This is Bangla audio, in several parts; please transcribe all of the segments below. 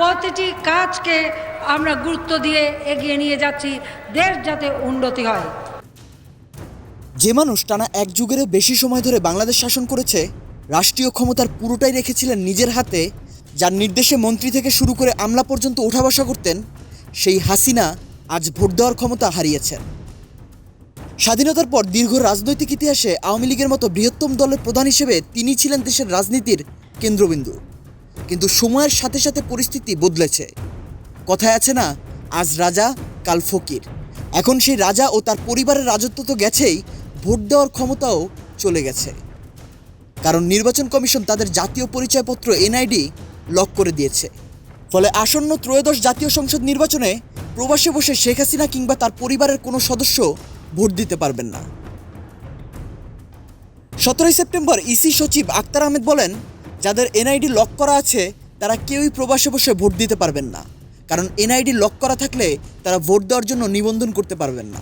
প্রতিটি কাজকে আমরা গুরুত্ব দিয়ে এগিয়ে নিয়ে যাচ্ছি, দেশ যাতে উন্নতি হয়। যে মানুষ টানা এক যুগেরও বেশি সময় ধরে বাংলাদেশ শাসন করেছে, রাষ্ট্রীয় ক্ষমতার পুরোটাই রেখেছিলেন নিজের হাতে, যার নির্দেশে মন্ত্রী থেকে শুরু করে আমলা পর্যন্ত ওঠা বসা করতেন, সেই হাসিনা আজ ভোট দেওয়ার ক্ষমতা হারিয়েছেন। স্বাধীনতার পর দীর্ঘ রাজনৈতিক ইতিহাসে আওয়ামী লীগের মতো বৃহত্তম দলের প্রধান হিসেবে তিনি ছিলেন দেশের রাজনীতির কেন্দ্রবিন্দু। কিন্তু সময়ের সাথে সাথে পরিস্থিতি বদলেছে। কথায় আছে না, আজ রাজা, কাল ফকির। এখন সেই রাজা ও তার পরিবারের রাজত্ব তো গেছেই, ভোট দেওয়ার ক্ষমতাও চলে গেছে। কারণ নির্বাচন কমিশন তাদের জাতীয় পরিচয়পত্র এনআইডি লক করে দিয়েছে। ফলে আসন্ন ত্রয়োদশ জাতীয় সংসদ নির্বাচনে প্রবাসে বসে শেখ হাসিনা কিংবা তার পরিবারের কোনো সদস্য ভোট দিতে পারবেন না। সতেরোই সেপ্টেম্বর ইসি সচিব আক্তার আহমেদ বলেন যাদের এনআইডি লক করা আছে, তারা কেউই প্রবাসে বসে ভোট দিতে পারবেন না। কারণ এনআইডি লক করা থাকলে তারা ভোট দেওয়ার জন্য নিবন্ধন করতে পারবেন না।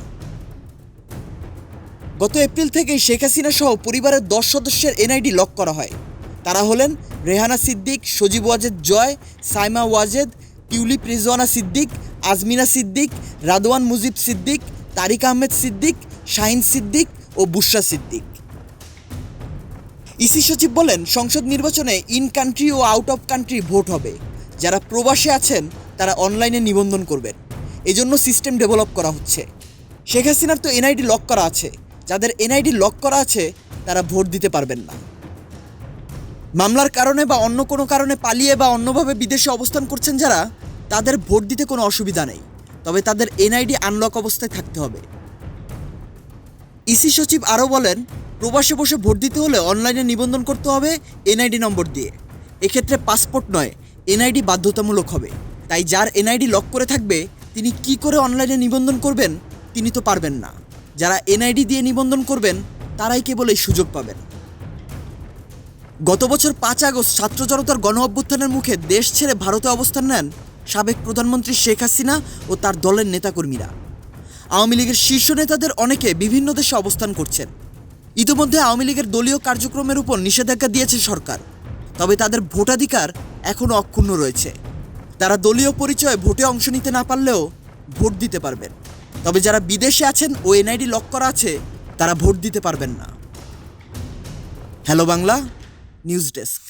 গত এপ্রিল থেকেই শেখ হাসিনা সহ পরিবারের দশ সদস্যের এনআইডি লক করা হয়। তারা হলেন রেহানা সিদ্দিক, সজীব ওয়াজেদ জয়, সাইমা ওয়াজেদ, টিউলিপ রিজওয়ানা সিদ্দিক, আজমিনা সিদ্দিক, রাদওয়ান মুজিব সিদ্দিক, তারিক আহমেদ সিদ্দিক, শাহিন সিদ্দিক ও বুশরা সিদ্দিক। ইসি সচিব বলেন, সংসদ নির্বাচনে ইন কান্ট্রি ও আউট অফ কান্ট্রি ভোট হবে। যারা প্রবাসে আছেন, তারা অনলাইনে নিবন্ধন করবেন। এজন্য সিস্টেম ডেভেলপ করা হচ্ছে। শেখ হাসিনার তো এনআইডি লক করা আছে। যাদের এনআইডি লক করা আছে, তারা ভোট দিতে পারবেন না। মামলার কারণে বা অন্য কোনো কারণে পালিয়ে বা অন্যভাবে বিদেশে অবস্থান করছেন যারা, তাদের ভোট দিতে কোনো অসুবিধা নেই। তবে তাদের এনআইডি আনলক অবস্থায় থাকতে হবে। ইসি সচিব আরও বলেন প্রবাসে বসে ভোট দিতে হলে অনলাইনে নিবন্ধন করতে হবে এনআইডি নম্বর দিয়ে। এক্ষেত্রে পাসপোর্ট নয়, এনআইডি বাধ্যতামূলক হবে। তাই যার এনআইডি লক করে থাকবে, তিনি কি করে অনলাইনে নিবন্ধন করবেন, তিনি তো পারবেন না। যারা এনআইডি দিয়ে নিবন্ধন করবেন, তারাই কেবল এই সুযোগ পাবেন। গত বছর পাঁচ আগস্ট ছাত্র জনতার গণ অভ্যুত্থানের মুখে দেশ ছেড়ে ভারতে অবস্থান নেন সাবেক প্রধানমন্ত্রী শেখ হাসিনা ও তার দলের নেতাকর্মীরা। আওয়ামী লীগের শীর্ষ নেতাদের অনেকে বিভিন্ন দেশে অবস্থান করছেন। ইতিমধ্যে আওয়ামী লীগের দলীয় কার্যক্রমের উপর নিষেধাজ্ঞা দিয়েছে সরকার। তবে তাদের ভোটাধিকার এখনও অক্ষুণ্ণ রয়েছে। তারা দলীয় পরিচয়ে ভোটে অংশ নিতে না পারলেও ভোট দিতে পারবেন। তবে যারা বিদেশে আছেন ও এনআইডি লক করা আছে, তারা ভোট দিতে পারবেন না। Hello Bangla, news desk.